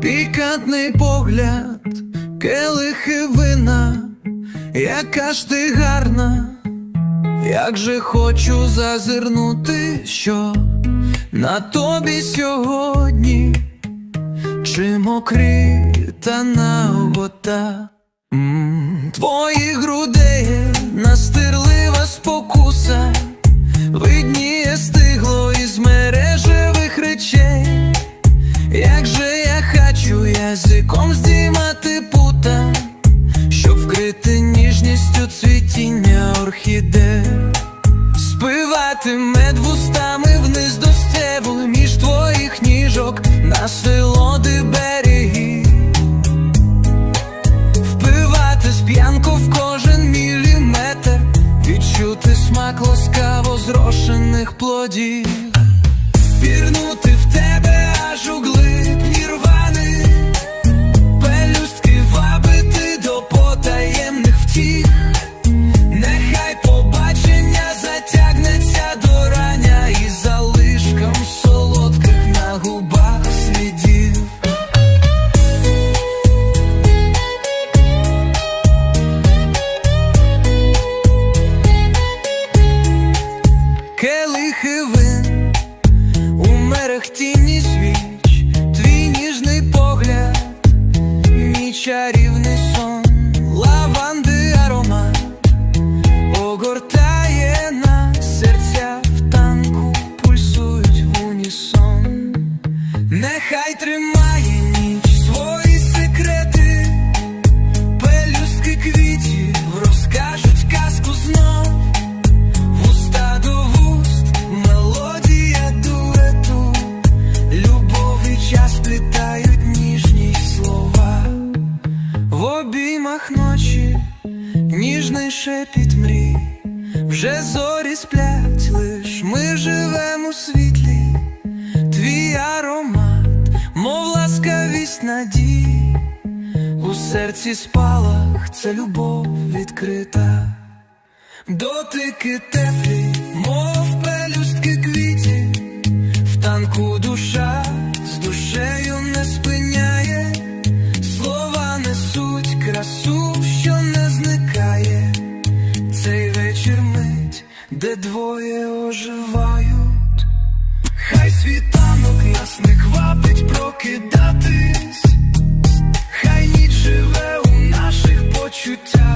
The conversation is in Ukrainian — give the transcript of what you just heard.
Пікантний погляд, келихи вина, яка ж ти гарна, як же хочу зазирнути, що на тобі сьогодні, чи мокрита нагота? М, Твоїх грудей настирлива спокуса, видніє стигло із мережевих речей. Як же цвітіння орхідей, спивати мед вустами вниз до стебл між твоїх ніжок на селоди береги, впивати сп'янку в кожен міліметр, відчути смак ласкаво зрошених плодів. Пірнути Келихи вин у мерехтінні свіч, тінях ночі, ніжний шепіт мрій, вже зорі сплять, лиш ми живем у світлі, твій аромат, мов ласкавість надій, у серці спалах це любов відкрита, дотики теплі, мов пелюстки квіті, в танку душа з душею не спиняє. слова несуть Красу. де двоє оживають, хай світанок нас не хватить прокидатись, хай ніч живе у наших почуттях.